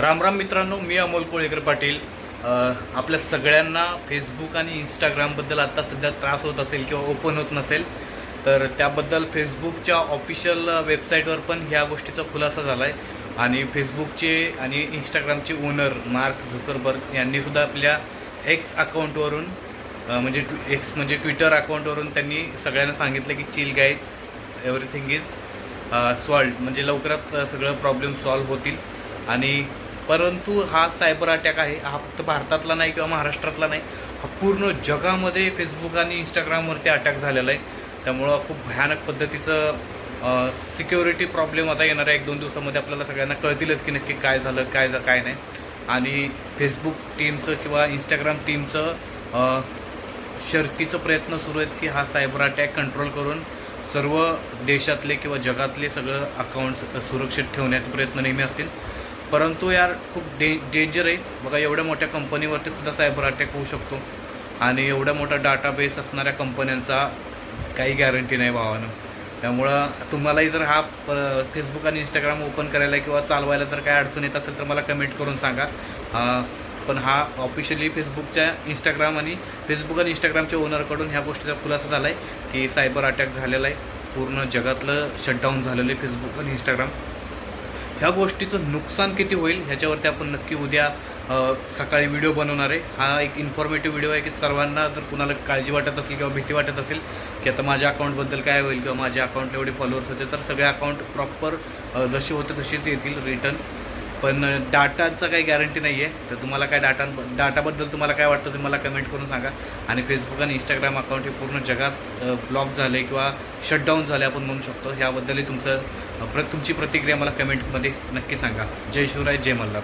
रामराम मित्रांनो मी अमोल कोळेकर पाटील. आपल्या सगळ्यांना फेसबुक आणि इंस्टाग्रामबद्दल आत्ता सध्या त्रास होत असेल किंवा ओपन होत नसेल तर त्याबद्दल फेसबुकच्या ऑफिशियल वेबसाईटवर पण ह्या गोष्टीचा खुलासा झाला आहे आणि फेसबुकचे आणि इंस्टाग्रामचे ओनर मार्क झुकरबर्ग यांनीसुद्धा आपल्या एक्स अकाउंटवरून म्हणजे ट्वि एक्स म्हणजे ट्विटर अकाउंटवरून त्यांनी सगळ्यांना सांगितलं की chill guys everything is sold म्हणजे लवकरात सगळं प्रॉब्लेम सॉल्व्ह होतील. आणि परंतु हा सायबर अटॅक आहे हा फक्त भारतातला नाही किंवा महाराष्ट्रातला नाही हा पूर्ण जगामध्ये फेसबुक आणि इंस्टाग्रामवरती अटॅक झालेला आहे. त्यामुळं खूप भयानक पद्धतीचं सिक्युरिटी प्रॉब्लेम आता येणाऱ्या एक दोन दिवसामध्ये आपल्याला सगळ्यांना कळतीलच की नक्की काय झालं काय झालं काय नाही. आणि फेसबुक टीमचं किंवा इंस्टाग्राम टीमचं शर्तीचं प्रयत्न सुरू आहेत की हा सायबर अटॅक कंट्रोल करून सर्व देशातले किंवा जगातले सगळं अकाउंट्स सुरक्षित ठेवण्याचे प्रयत्न नेहमी असतील. परंतु यार खूप डे डेंजर आहे. बघा एवढ्या मोठ्या कंपनीवरती सुद्धा सायबर अटॅक होऊ शकतो. आणि एवढा मोठा डाटाबेस असणाऱ्या कंपन्यांचा काही गॅरंटी नाही भावानं. त्यामुळं तुम्हालाही जर हा प फेसबुक आणि इंस्टाग्राम ओपन करायला किंवा चालवायला जर काय अडचण येत असेल तर मला कमेंट करून सांगा. पण हा ऑफिशियली फेसबुकच्या इंस्टाग्राम आणि फेसबुक आणि इंस्टाग्रामच्या ओनरकडून ह्या गोष्टीचा खुलासा झाला आहे की सायबर अटॅक झालेला आहे. पूर्ण जगातलं शटडाऊन झालेलं आहे फेसबुक आणि इंस्टाग्राम ह्या गोष्टीचं नुकसान किती होईल ह्याच्यावरती आपण नक्की उद्या सकाळी व्हिडिओ बनवणार आहे. हा एक इन्फॉर्मेटिव्ह व्हिडिओ आहे की सर्वांना जर कुणाला काळजी वाटत असेल किंवा भीती वाटत असेल की आता माझ्या अकाउंटबद्दल काय होईल किंवा माझ्या अकाउंटला एवढे फॉलोअर्स होते तर सगळे अकाउंट प्रॉपर जसे होते तसेच येतील रिटर्न पण डाटाचं काही गॅरंटी नाही आहे तर तुम्हाला काय डाटा डाटाबद्दल तुम्हाला काय वाटतं ते मला कमेंट करून सांगा. आणि फेसबुक आणि इंस्टाग्राम अकाउंट हे पूर्ण जगात ब्लॉक झाले किंवा शटडाऊन झाले आपण म्हणू शकतो. ह्याबद्दलही तुमचं प्र तुमची प्रतिक्रिया मला कमेंटमध्ये नक्की सांगा. जय शिवराय जय मल्हार.